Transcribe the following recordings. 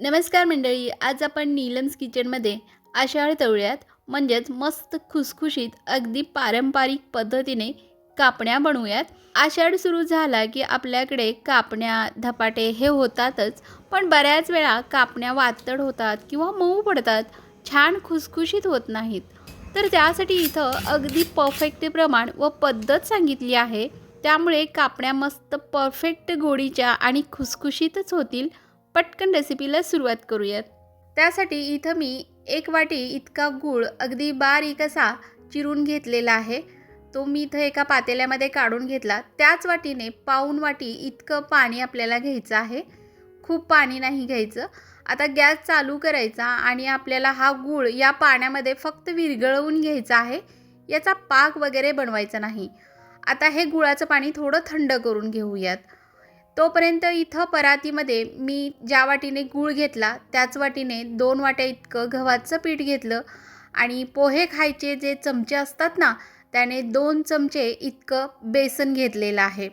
नमस्कार मंडळी आज आपण नीलम्स किचनमध्ये आषाढ तळूयात म्हणजेच मस्त खुसखुशीत अगदी पारंपरिक पद्धतीने कापण्या बनवूयात. आषाढ सुरू झाला की आपल्याकडे कापण्या धपाटे हे होतातच पण बऱ्याच वेळा कापण्या वातड होतात किंवा मऊ पडतात छान खुसखुशीत होत नाहीत. तर त्यासाठी इथं अगदी परफेक्ट प्रमाण व पद्धत सांगितली आहे. त्यामुळे कापण्या मस्त परफेक्ट गोडीच्या आणि खुसखुशीतच होतील पटकन रेसिपीला सुरुवात करूयात. त्यासाठी इथं मी एक वाटी इतका गूळ अगदी बारीक असा चिरून घेतलेला आहे. तो मी इथं एका पातेल्यामध्ये काढून घेतला. त्याच वाटीने पाऊन वाटी इतकं पाणी आपल्याला घ्यायचं आहे. खूप पाणी नाही घ्यायचं. आता गॅस चालू करायचा आणि आपल्याला हा गूळ या पाण्यामध्ये फक्त विरघळवून घ्यायचा आहे. याचा पाक वगैरे बनवायचा नाही. आता हे गुळाचं पाणी थोडं थंड करून घेऊयात. तोपर्यंत इथं परातीमध्ये मी ज्या वाटीने गूळ घेतला त्याच वाटीने दोन वाट्या इतकं गव्हाचं पीठ घेतलं आणि पोहे खायचे जे चमचे असतात ना त्याने दोन चमचे इतकं बेसन घेतलेलं आहे.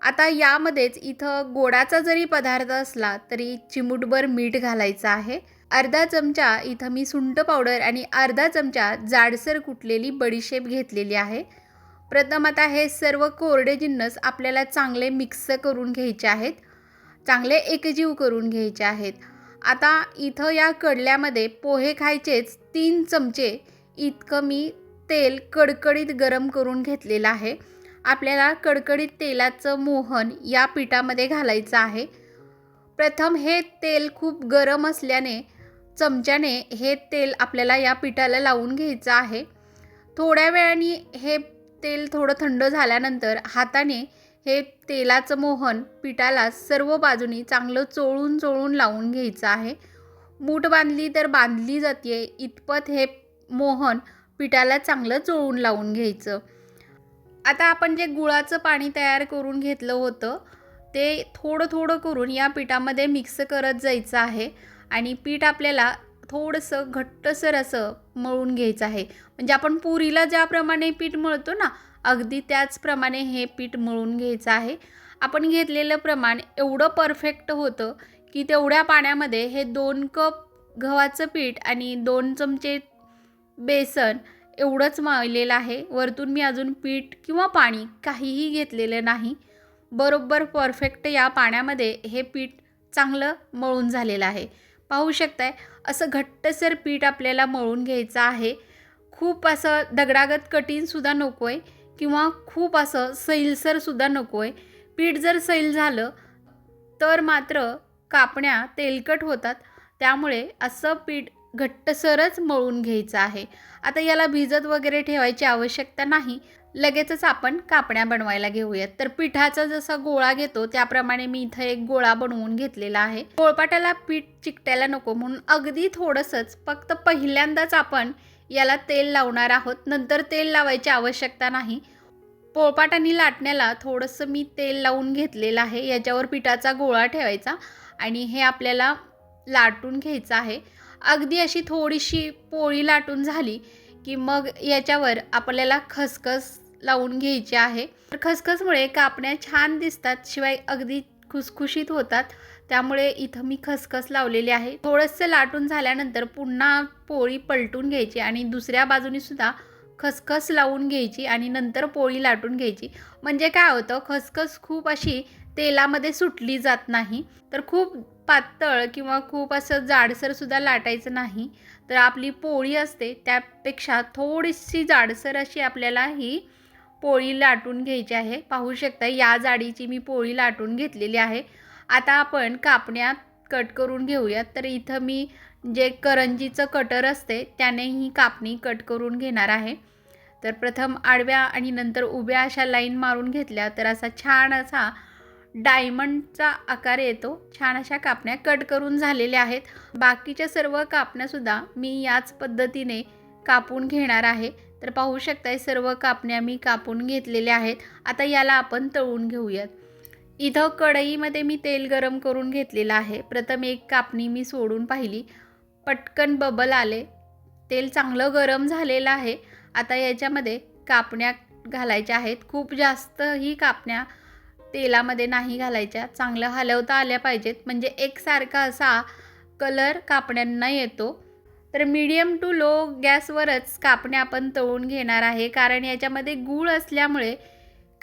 आता यामध्येच इथं गोडाचा जरी पदार्थ असला तरी चिमूटभर मीठ घालायचं आहे. अर्धा चमचा इथं मी सुंठ पावडर आणि अर्धा चमचा जाडसर कुटलेली बडीशेप घेतलेली आहे. प्रथम आता हे सर्व कोरडे जिन्नस आपल्याला चांगले मिक्स करून घ्यायचे आहेत. चांगले एकजीव करून घ्यायचे आहेत. आता इथं या कडल्यामध्ये पोहे खायचेच तीन चमचे इतकं मी तेल कडकडीत गरम करून घेतलेलं आहे. आपल्याला कडकडीत तेलाचं मोहन या पिठामध्ये घालायचं आहे. प्रथम हे तेल खूप गरम असल्याने चमच्याने हे तेल आपल्याला या पिठाला लावून घ्यायचं आहे. थोड्या वेळाने हे तेल थोडं थंड झाल्यानंतर हाताने हे तेलाचं मोहन पिठाला सर्व बाजूनी चांगलं चोळून चोळून लावून घ्यायचं आहे. मूठ बांधली तर बांधली जाते. इतपत हे मोहन पिठाला चांगलं चोळून लावून घ्यायचं. आता आपण जे गुळाचं पाणी तयार करून घेतलं होतं ते थोडं थोडं करून या पिठामध्ये मिक्स करत जायचं आहे आणि पीठ आपल्याला थोडंसं घट्टसर असं मळून घ्यायचं आहे. म्हणजे आपण पुरीला ज्याप्रमाणे पीठ मळतो ना अगदी त्याचप्रमाणे हे पीठ मळून घ्यायचं आहे. आपण घेतलेलं प्रमाण एवढं परफेक्ट होतं की तेवढ्या पाण्यामध्ये हे दोन कप गव्हाचं पीठ आणि दोन चमचे बेसन एवढंच मळलेलं आहे. वरतून मी अजून पीठ किंवा पाणी काहीही घेतलेलं नाही. बरोबर परफेक्ट या पाण्यामध्ये हे पीठ चांगलं मळून झालेलं आहे. पाहू शकताय. असं घट्टसर पीठ आपल्याला मळून घ्यायचं आहे. खूप असं दगडागत कठीणसुद्धा नको आहे किंवा खूप असं सैलसरसुद्धा नको आहे पीठ जर सैल झालं तर मात्र कापण्या तेलकट होतात. त्यामुळे असं पीठ घट्टसरच मळून घ्यायचं आहे. आता याला भिजत वगैरे ठेवायची आवश्यकता नाही. लगेचच आपण कापण्या बनवायला घेऊयात. तर पिठाचा जसा गोळा घेतो त्याप्रमाणे मी इथं एक गोळा बनवून घेतलेला आहे. गोळपाटाला पीठ चिकटायला नको म्हणून अगदी थोडंसंच फक्त पहिल्यांदाच आपण याला तेल लावणार आहोत. नंतर तेल लावायची आवश्यकता नाही. पोळपाटाने लाटण्याला थोडंसं मी तेल लावून घेतलेलं आहे. याच्यावर पिठाचा गोळा ठेवायचा आणि हे आपल्याला लाटून घ्यायचं आहे. अगदी अशी थोडीशी पोळी लाटून झाली की मग याच्यावर आपल्याला खसखस लावून घ्यायची आहे. तर खसखसमुळे कापण्या छान दिसतात शिवाय अगदी खुसखुशीत होतात. त्यामुळे इथं मी खसखस लावलेली आहे. थोडंसं लाटून झाल्यानंतर पुन्हा पोळी पलटून घ्यायची आणि दुसऱ्या बाजूने सुद्धा खसखस लावून घ्यायची आणि नंतर पोळी लाटून घ्यायची. म्हणजे काय होतं खसखस खूप अशी तेलामध्ये सुटली जात नाही. तर खूप पातळ किंवा खूप असं जाडसरसुद्धा लाटायचं नाही. तर आपली पोळी असते त्यापेक्षा थोडीशी जाडसर अशी आपल्याला ही पोळी लाटून घ्यायची आहे. पाहू शकता या जाडीची मी पोळी लाटून घेतलेली आहे. आता आपण कापण्या कट करून घेऊयात. तर इथं मी जे करंजीचं कटर असते त्याने ही कापणी कट करून घेणार आहे. तर प्रथम आडव्या आणि नंतर उभ्या अशा लाईन मारून घेतल्या तर असा छान असा डायमंडचा आकार येतो. छान अशा कापण्या कट करून झालेल्या आहेत. बाकीच्या सर्व कापण्यासुद्धा मी याच पद्धतीने कापून घेणार आहे. तर पाहू शकताय सर्व कापण्या मी कापून घेतलेल्या आहेत. आता याला आपण तळून घेऊयात. इथं कढईमध्ये मी तेल गरम करून घेतलेलं आहे. प्रथम एक कापणी मी सोडून पाहिली. पटकन बबल आले. तेल चांगलं गरम झालेलं आहे. आता याच्यामध्ये कापण्या घालायच्या आहेत. खूप जास्त ही कापण्या तेलामध्ये नाही घालायच्या. चांगलं हलवता आल्या पाहिजेत. म्हणजे एकसारखा असा कलर कापण्यांना येतो. तर मीडियम टू लो गॅसवरच कापण्या आपण तळून घेणार आहे. कारण याच्यामध्ये गूळ असल्यामुळे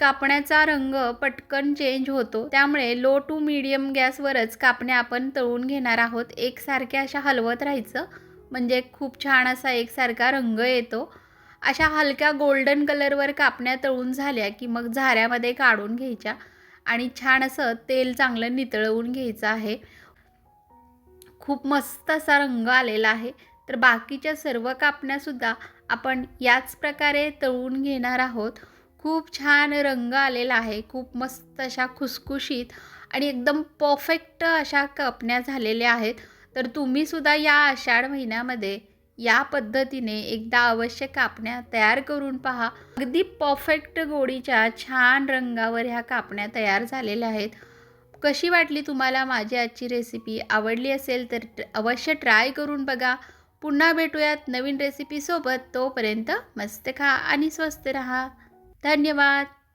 कापण्याचा रंग पटकन चेंज होतो. त्यामुळे लो टू मीडियम गॅसवरच कापण्या आपण तळून घेणार आहोत. एकसारख्या अशा हलवत राहायचं. म्हणजे खूप छान असा एकसारखा रंग येतो. अशा हलक्या गोल्डन कलरवर कापण्या तळून झाल्या की मग झाऱ्यामध्ये काढून घ्यायच्या. आणि छान असं तेल चांगलं नितळवून घ्यायचं आहे. खूप मस्त असा रंग आलेला आहे. तर बाकीच्या सर्व कापण्यासुद्धा आपण याच प्रकारे तळून घेणार आहोत. खूप छान रंग आलेला आहे. खूप मस्त अशा खुसखुशीत आणि एकदम परफेक्ट अशा कापण्या झालेल्या आहेत. तर तुम्हीसुद्धा या आषाढ महिन्यामध्ये या पद्धतीने एकदा अवश्य कापण्या तयार करून पहा. अगदी परफेक्ट गोडीच्या छान रंगावर ह्या कापण्या तयार झालेल्या आहेत. कशी वाटली तुम्हाला माझी आजची रेसिपी आवडली असेल तर अवश्य ट्राय करून बघा. पुन्हा भेटूयात नवीन रेसिपीसोबत तोपर्यंत मस्त खा आणि स्वस्त रहा. धन्यवाद.